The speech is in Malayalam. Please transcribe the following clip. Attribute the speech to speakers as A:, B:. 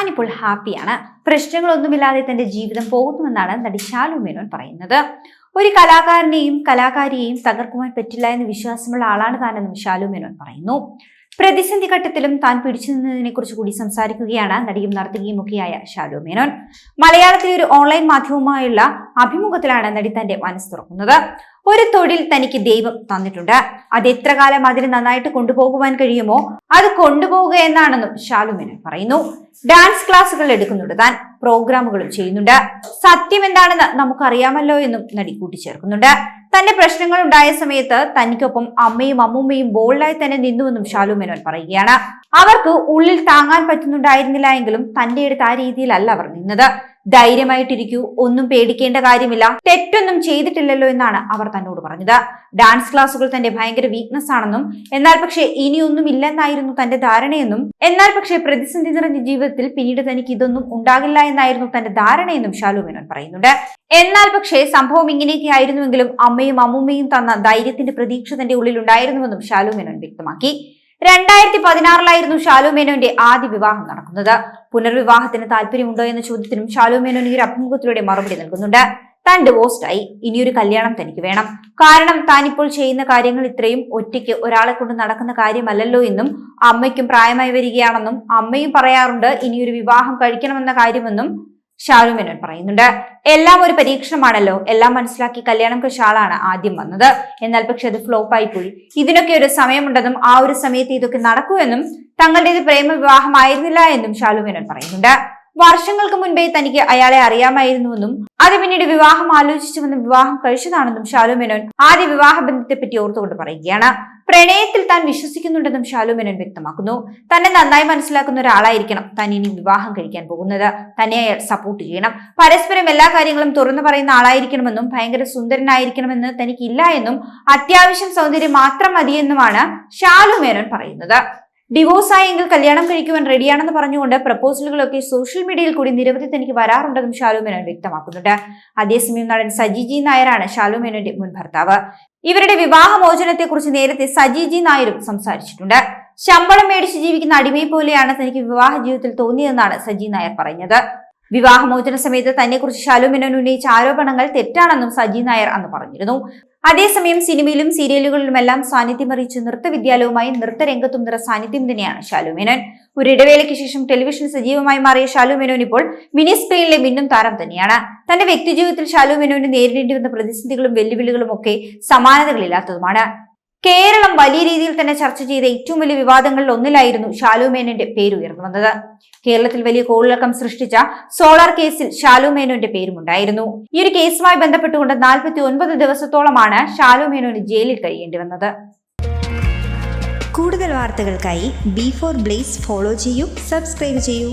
A: താനിപ്പോൾ ഹാപ്പിയാണ്. പ്രശ്നങ്ങളൊന്നുമില്ലാതെ തന്റെ ജീവിതം പോകുന്നുവെന്നാണ് നടി ശാലു മേനോൻ പറയുന്നത്. ഒരു കലാകാരനെയും കലാകാരിയെയും തകർക്കുവാൻ പറ്റില്ല എന്ന് വിശ്വാസമുള്ള ആളാണ് താനെന്നും ശാലു മേനോൻ പറയുന്നു. പ്രതിസന്ധി ഘട്ടത്തിലും താൻ പിടിച്ചു നിന്നതിനെ കുറിച്ച് കൂടി സംസാരിക്കുകയാണ് നടിയും നർത്തകിയും ഒക്കെയായ ശാലു മേനോൻ. മലയാളത്തിലെ ഒരു ഓൺലൈൻ മാധ്യമവുമായുള്ള അഭിമുഖത്തിലാണ് നടി തന്റെ മനസ്സ് തുറക്കുന്നത്. ഒരു തൊഴിൽ തനിക്ക് ദൈവം തന്നിട്ടുണ്ട്. അത് എത്ര കാലം അതിന് നന്നായിട്ട് കൊണ്ടുപോകുവാൻ കഴിയുമോ അത് കൊണ്ടുപോകുക എന്നാണെന്നും ശാലു മേനോൻ പറയുന്നു. ഡാൻസ് ക്ലാസ്സുകൾ എടുക്കുന്നുണ്ട്. താൻ പ്രോഗ്രാമുകളും ചെയ്യുന്നുണ്ട്. സത്യം എന്താണെന്ന് നമുക്കറിയാമല്ലോ എന്നും നടി കൂട്ടിച്ചേർക്കുന്നുണ്ട്. തന്റെ പ്രശ്നങ്ങൾ ഉണ്ടായ സമയത്ത് തനിക്കൊപ്പം അമ്മയും അമ്മൂമ്മയും ബോൾഡായി തന്നെ നിന്നുവെന്നും ഷാലു മേനോൻ പറയുകയാണ്. അവർക്ക് ഉള്ളിൽ താങ്ങാൻ പറ്റുന്നുണ്ടായിരുന്നില്ല എങ്കിലും തന്റെ അടുത്ത് ആ രീതിയിലല്ല അവർ നിന്നത്. ധൈര്യമായിട്ടിരിക്കൂ ഒന്നും പേടിക്കേണ്ട കാര്യമില്ല. തെറ്റൊന്നും ചെയ്തിട്ടില്ലല്ലോ എന്നാണ് അവർ തന്നോട് പറഞ്ഞത്. ഡാൻസ് ക്ലാസ്സുകൾ തന്റെ ഭയങ്കര വീക്ക്നെസ് ആണെന്നും എന്നാൽ പക്ഷേ ഇനിയൊന്നും ഇല്ലെന്നായിരുന്നു തന്റെ ധാരണയെന്നും എന്നാൽ പക്ഷേ പ്രതിസന്ധി നിറഞ്ഞ ജീവിതത്തിൽ പിന്നീട് തനിക്ക് ഇതൊന്നും ഉണ്ടാകില്ല എന്നായിരുന്നു തന്റെ ധാരണയെന്നും ഷാലു മേനോൻ പറയുന്നുണ്ട്. എന്നാൽ പക്ഷേ സംഭവം ഇങ്ങനെയൊക്കെ ആയിരുന്നുവെങ്കിലും അമ്മയും അമ്മൂമ്മയും തന്ന ധൈര്യത്തിന്റെ പ്രതീക്ഷ തന്റെ ഉള്ളിൽ ഉണ്ടായിരുന്നുവെന്നും ഷാലു മേനോൻ വ്യക്തമാക്കി. രണ്ടായിരത്തി പതിനാറിലായിരുന്നു ഷാലു മേനോന്റെ ആദ്യ വിവാഹം നടക്കുന്നത്. പുനർവിവാഹത്തിന് താല്പര്യമുണ്ടോ എന്ന ചോദ്യത്തിനും ഷാലു മേനോൻ ഈ ഒരു അഭിമുഖത്തിലൂടെ മറുപടി നൽകുന്നുണ്ട്. താൻ ഡിവോഴ്സ്ഡായി. ഇനിയൊരു കല്യാണം തനിക്ക് വേണം. കാരണം താൻ ഇപ്പോൾ ചെയ്യുന്ന കാര്യങ്ങൾ ഇത്രയും ഒറ്റയ്ക്ക് ഒരാളെ കൊണ്ട് നടക്കുന്ന കാര്യമല്ലല്ലോ എന്നും അമ്മയ്ക്കും പ്രായമായി വരികയാണെന്നും അമ്മയും പറയാറുണ്ട് ഇനിയൊരു വിവാഹം കഴിക്കണമെന്ന കാര്യമെന്നും ഷാരു മേനോൻ പറയുന്നുണ്ട്. എല്ലാം ഒരു പരീക്ഷണമാണല്ലോ. എല്ലാം മനസ്സിലാക്കി കല്യാണം ആളാണ് ആദ്യം വന്നത്. എന്നാൽ പക്ഷെ അത് ഫ്ലോപ്പ് പോയി ഇതിനൊക്കെ ഒരു സമയമുണ്ടെന്നും ആ ഒരു സമയത്ത് ഇതൊക്കെ നടക്കുമെന്നും പ്രേമ വിവാഹമായിരുന്നില്ല എന്നും ഷാലു മേനോൻ പറയുന്നുണ്ട്. വർഷങ്ങൾക്ക് മുൻപേ തനിക്ക് അയാളെ അറിയാമായിരുന്നുവെന്നും അത് പിന്നീട് വിവാഹം ആലോചിച്ചുവെന്നും വിവാഹം കഴിച്ചതാണെന്നും ഷാലു മേനോൻ ആദ്യ വിവാഹ ബന്ധത്തെ പറ്റി ഓർത്തുകൊണ്ട് പറയുകയാണ്. പ്രണയത്തിൽ താൻ വിശ്വസിക്കുന്നുണ്ടെന്നും ഷാലു മേനോൻ വ്യക്തമാക്കുന്നു. തന്നെ നന്നായി മനസ്സിലാക്കുന്ന ഒരാളായിരിക്കണം താൻ ഇനി വിവാഹം കഴിക്കാൻ പോകുന്നത്. തന്നെ അയാൾ സപ്പോർട്ട് ചെയ്യണം. പരസ്പരം എല്ലാ കാര്യങ്ങളും തുറന്നു പറയുന്ന ആളായിരിക്കണമെന്നും ഭയങ്കര സുന്ദരനായിരിക്കണമെന്ന് തനിക്കില്ല എന്നും അത്യാവശ്യം സൗന്ദര്യം മാത്രം മതിയെന്നുമാണ് ഷാലു മേനോൻ പറയുന്നത്. ഡിവോഴ്സ് ആയെങ്കിൽ കല്യാണം കഴിക്കുവാൻ റെഡിയാണെന്ന് പറഞ്ഞുകൊണ്ട് പ്രപ്പോസലുകളൊക്കെ സോഷ്യൽ മീഡിയയിൽ കൂടി നിരവധി തനിക്ക് വരാറുണ്ടെന്നും ഷാലു മേനോൻ വ്യക്തമാക്കുന്നുണ്ട്. അതേസമയം നടൻ സജി ജി നായരാണ് ഷാലു മേനോന്റെ മുൻ ഭർത്താവ്. ഇവരുടെ വിവാഹമോചനത്തെക്കുറിച്ച് നേരത്തെ സജി ജി നായരും സംസാരിച്ചിട്ടുണ്ട്. ശമ്പളം മേടിച്ച് ജീവിക്കുന്ന അടിമയെ പോലെയാണ് തനിക്ക് വിവാഹ ജീവിതത്തിൽ തോന്നിയതെന്നാണ് സജി നായർ പറഞ്ഞത് വിവാഹമോചന സമയത്ത് തന്നെക്കുറിച്ച് ഷാലു മേനോൻ ഉന്നയിച്ച ആരോപണങ്ങൾ തെറ്റാണെന്നും സജി നായർ അന്ന് പറഞ്ഞിരുന്നു. അതേസമയം സിനിമയിലും സീരിയലുകളിലുമെല്ലാം സാന്നിധ്യം അറിയിച്ച നൃത്തവിദ്യാലയവുമായി നൃത്തരംഗത്തും നിറ സാന്നിധ്യം തന്നെയാണ് ഷാലു മേനോൻ. ഒരു ഇടവേളയ്ക്ക് ശേഷം ടെലിവിഷൻ സജീവമായി മാറിയ ഷാലു മേനോൻ ഇപ്പോൾ മിനി സ്ക്രീനിലെ മിന്നും താരം തന്നെയാണ്. തന്റെ വ്യക്തിജീവിതത്തിൽ ഷാലു മേനോന് നേരിടേണ്ടി വന്ന പ്രതിസന്ധികളും വെല്ലുവിളികളും ഒക്കെ സമാനതകളില്ലാത്തതുമാണ്. കേരളം വലിയ രീതിയിൽ തന്നെ ചർച്ച ചെയ്ത ഏറ്റവും വലിയ വിവാദങ്ങളിൽ ഒന്നിലായിരുന്നു ഷാലുമേനോന്റെ പേര് ഉയർന്നു വന്നത്. കേരളത്തിൽ വലിയ കോളിളക്കം സൃഷ്ടിച്ച സോളാർ കേസിൽ ഷാലുമേനോന്റെ പേരുമുണ്ടായിരുന്നു. ഈ ഒരു കേസുമായി ബന്ധപ്പെട്ടുകൊണ്ട് നാൽപ്പത്തി ഒൻപത് ദിവസത്തോളമാണ് ഷാലുമേനോന് ജയിലിൽ കഴിയേണ്ടി വന്നത്.
B: കൂടുതൽ വാർത്തകൾക്കായി ബി ഫോർ ബ്ലേസ് ഫോളോ ചെയ്യൂ സബ്സ്ക്രൈബ് ചെയ്യൂ.